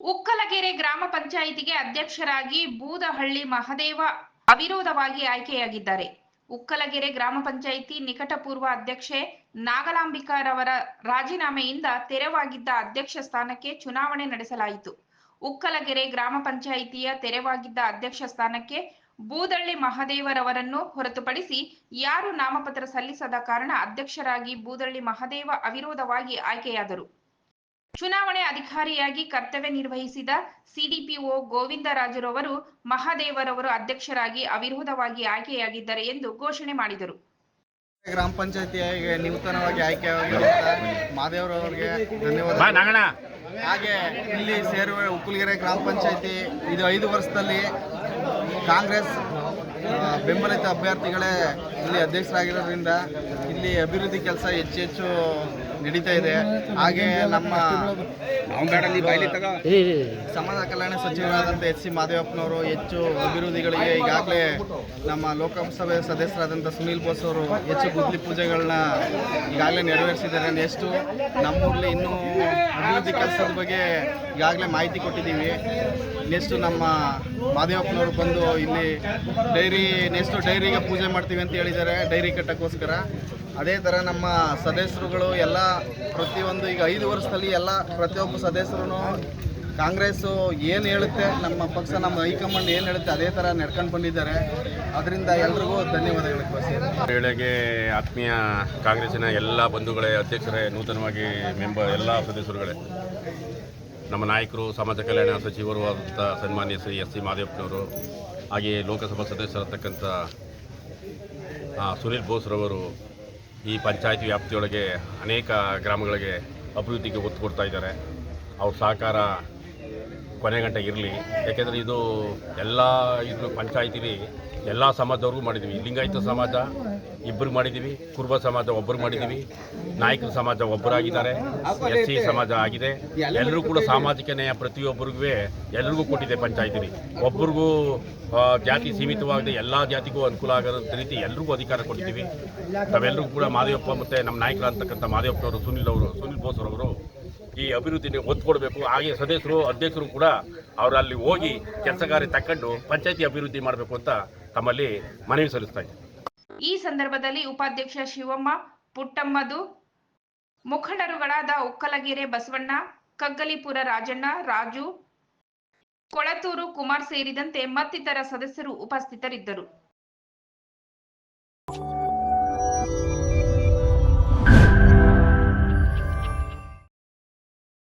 ಉಕ್ಕಲಗೆರೆ ಗ್ರಾಮ ಪಂಚಾಯಿತಿಗೆ ಅಧ್ಯಕ್ಷರಾಗಿ ಬೂದಹಳ್ಳಿ ಮಹದೇವ ಅವಿರೋಧವಾಗಿ ಆಯ್ಕೆಯಾಗಿದ್ದಾರೆ. ಉಕ್ಕಲಗೆರೆ ಗ್ರಾಮ ಪಂಚಾಯಿತಿ ನಿಕಟಪೂರ್ವ ಅಧ್ಯಕ್ಷೆ ನಾಗಲಾಂಬಿಕಾರವರ ರಾಜೀನಾಮೆಯಿಂದ ತೆರವಾಗಿದ್ದ ಅಧ್ಯಕ್ಷ ಸ್ಥಾನಕ್ಕೆ ಚುನಾವಣೆ ನಡೆಸಲಾಯಿತು. ಉಕ್ಕಲಗೆರೆ ಗ್ರಾಮ ಪಂಚಾಯಿತಿಯ ತೆರವಾಗಿದ್ದ ಅಧ್ಯಕ್ಷ ಸ್ಥಾನಕ್ಕೆ ಬೂದಳ್ಳಿ ಮಹದೇವರವರನ್ನು ಹೊರತುಪಡಿಸಿ ಯಾರು ನಾಮಪತ್ರ ಸಲ್ಲಿಸದ ಕಾರಣ ಅಧ್ಯಕ್ಷರಾಗಿ ಬೂದಳ್ಳಿ ಮಹದೇವ ಅವಿರೋಧವಾಗಿ ಆಯ್ಕೆಯಾದರು. ಚುನಾವಣೆ ಅಧಿಕಾರಿಯಾಗಿ ಕರ್ತವ್ಯ ನಿರ್ವಹಿಸಿದ ಸಿಡಿಪಿಒ ಗೋವಿಂದರಾಜುರವರು ಮಹಾದೇವರವರು ಅಧ್ಯಕ್ಷರಾಗಿ ಅವಿರೋಧವಾಗಿ ಆಯ್ಕೆಯಾಗಿದ್ದಾರೆ ಎಂದು ಘೋಷಣೆ ಮಾಡಿದರು. ಗ್ರಾಮ ಪಂಚಾಯಿತಿ ನೂತನವಾಗಿ ಮಾದೇವರವರಿಗೆ ಧನ್ಯವಾದ ಹಾಗೆ ಇಲ್ಲಿ ಸೇರುವ ಉಪ್ಪುಲ್ಗೆರೆ ಗ್ರಾಮ ಪಂಚಾಯತಿ ಇದು ಐದು ವರ್ಷದಲ್ಲಿ ಕಾಂಗ್ರೆಸ್ ಬೆಂಬಲಿತ ಅಭ್ಯರ್ಥಿಗಳೇ ಇಲ್ಲಿ ಅಧ್ಯಕ್ಷರಾಗಿರೋದ್ರಿಂದ ಇಲ್ಲಿ ಅಭಿವೃದ್ಧಿ ಕೆಲಸ ಹೆಚ್ಚು ಹೆಚ್ಚು ನಡೀತಾ ಇದೆ. ಹಾಗೆ ನಮ್ಮ ಸಮಾಜ ಕಲ್ಯಾಣ ಸಚಿವರಾದಂಥ ಎಚ್ ಸಿ ಮಾದೇವಪ್ಪನವರು ಹೆಚ್ಚು ಅಭಿವೃದ್ಧಿಗಳಿಗೆ ಈಗಾಗಲೇ ನಮ್ಮ ಲೋಕಸಭೆ ಸದಸ್ಯರಾದಂಥ ಸುನೀಲ್ ಬೋಸ್ ಅವರು ಹೆಚ್ಚು ಗುದ್ಲಿ ಪೂಜೆಗಳನ್ನ ಈಗಾಗಲೇ ನೆರವೇರಿಸಿದ್ದಾರೆ ನೆಕ್ಸ್ಟು ನಮ್ಮೂರಲ್ಲಿ ಇನ್ನೂ ಅಭಿವೃದ್ಧಿ ಕೆಲಸದ ಬಗ್ಗೆ ಈಗಾಗಲೇ ಮಾಹಿತಿ ಕೊಟ್ಟಿದ್ದೀವಿ. ನೆಕ್ಸ್ಟು ನಮ್ಮ ಮಾದೇವಪ್ಪನವರು ಬಂದು ಇಲ್ಲಿ ಡೈರಿ ನೆಕ್ಸ್ಟು ಡೈರಿಗೆ ಪೂಜೆ ಮಾಡ್ತೀವಿ ಅಂತ ಹೇಳಿದ್ದಾರೆ, ಡೈರಿ ಕಟ್ಟೋಕ್ಕೋಸ್ಕರ. ಅದೇ ಥರ ನಮ್ಮ ಸದಸ್ಯರುಗಳು ಎಲ್ಲ ಪ್ರತಿಯೊಂದು ಈಗ ಐದು ವರ್ಷದಲ್ಲಿ ಎಲ್ಲ ಪ್ರತಿಯೊಬ್ಬ ಸದಸ್ಯರು ಕಾಂಗ್ರೆಸ್ಸು ಏನು ಹೇಳುತ್ತೆ ನಮ್ಮ ಪಕ್ಷ ನಮ್ಮ ಹೈಕಮಾಂಡ್ ಏನು ಹೇಳುತ್ತೆ ಅದೇ ಥರ ನಡ್ಕೊಂಡು ಬಂದಿದ್ದಾರೆ ಅದರಿಂದ ಎಲ್ರಿಗೂ ಧನ್ಯವಾದಗಳು. ವೇಳೆಗೆ ಆತ್ಮೀಯ ಕಾಂಗ್ರೆಸ್ಸಿನ ಎಲ್ಲ ಬಂಧುಗಳೇ ಅಧ್ಯಕ್ಷರೇ ನೂತನವಾಗಿ ಮೆಂಬರ್ ಎಲ್ಲ ಸದಸ್ಯರುಗಳೇ ನಮ್ಮ ನಾಯಕರು ಸಮಾಜ ಕಲ್ಯಾಣ ಸಚಿವರು ಆದಂಥ ಸನ್ಮಾನ್ಯ ಶ್ರೀ ಎಸ್ ಸಿ ಮಾದೇವಪ್ಪನವರು ಹಾಗೆಯೇ ಲೋಕಸಭಾ ಸದಸ್ಯರಾಗ್ತಕ್ಕಂಥ ಆ, ಸುನೀಲ್ ಬೋಸ್ರವರು ಈ ಪಂಚಾಯತಿ ವ್ಯಾಪ್ತಿಯೊಳಗೆ ಅನೇಕ ಗ್ರಾಮಗಳಿಗೆ ಅಭಿವೃದ್ಧಿಗೆ ಒತ್ತು ಕೊಡ್ತಾ ಇದ್ದಾರೆ ಅವ್ರ ಸಹಕಾರ ಕೊನೆ ಗಂಟೆ ಇರಲಿ. ಯಾಕೆಂದರೆ ಇದು ಎಲ್ಲ ಇದು ಪಂಚಾಯತಿಲಿ ಎಲ್ಲ ಸಮಾಜದವ್ರಿಗೂ ಮಾಡಿದ್ದೀವಿ ಲಿಂಗಾಯತ ಸಮಾಜ ಇಬ್ಬರು ಮಾಡಿದ್ದೀವಿ ಕುರುಬ ಸಮಾಜ ಒಬ್ಬರು ಮಾಡಿದ್ದೀವಿ ನಾಯಕರ ಸಮಾಜ ಒಬ್ಬರಾಗಿದ್ದಾರೆ ಎಸ್ ಸಿ ಸಮಾಜ ಆಗಿದೆ. ಎಲ್ಲರೂ ಕೂಡ ಸಾಮಾಜಿಕ ನ್ಯಾಯ ಪ್ರತಿಯೊಬ್ಬರಿಗೂ ಎಲ್ಲರಿಗೂ ಕೊಟ್ಟಿದೆ ಪಂಚಾಯತಿಲಿ. ಒಬ್ಬರಿಗೂ ಜಾತಿ ಸೀಮಿತವಾಗದೆ ಎಲ್ಲ ಜಾತಿಗೂ ಅನುಕೂಲ ಆಗದಂಥ ರೀತಿ ಎಲ್ರಿಗೂ ಅಧಿಕಾರ ಕೊಟ್ಟಿದ್ದೀವಿ. ನಾವೆಲ್ಲರೂ ಕೂಡ ಮಾದೇವಪ್ಪ ಮತ್ತು ನಮ್ಮ ನಾಯಕರಾಗ್ತಕ್ಕಂಥ ಮಾದೇವಪ್ಪನವರು ಸುನಿಲ್ ಅವರು, ಸುನಿಲ್ ಬೋಸ್ ಅವರು ಈ ಅಭಿವೃದ್ಧಿಗೆ ಒತ್ತು ಕೊಡಬೇಕು. ಹಾಗೆ ಸದಸ್ಯರು, ಅಧ್ಯಕ್ಷರು ಕೂಡ ಅವರು ಅಲ್ಲಿ ಹೋಗಿ ಕೆಲಸ ಕಾರ್ಯ ತಕ್ಕಂಡು ಪಂಚಾಯತಿ ಅಭಿವೃದ್ಧಿ ಮಾಡಬೇಕು ಅಂತ ತಮ್ಮಲ್ಲಿ ಮನವಿ ಸಲ್ಲಿಸ್ತಾ ಇದೆ ಈ ಸಂದರ್ಭದಲ್ಲಿ ಉಪಾಧ್ಯಕ್ಷ ಶಿವಮ್ಮ, ಪುಟ್ಟಮ್ಮದು, ಮುಖಂಡರುಗಳಾದ ಒಕ್ಕಲಗೆರೆ ಬಸವಣ್ಣ, ಕಗ್ಗಲಿಪುರ ರಾಜಣ್ಣ, ರಾಜು, ಕೊಳತೂರು ಕುಮಾರ್ ಸೇರಿದಂತೆ ಮತ್ತಿತರ ಸದಸ್ಯರು ಉಪಸ್ಥಿತರಿದ್ದರು.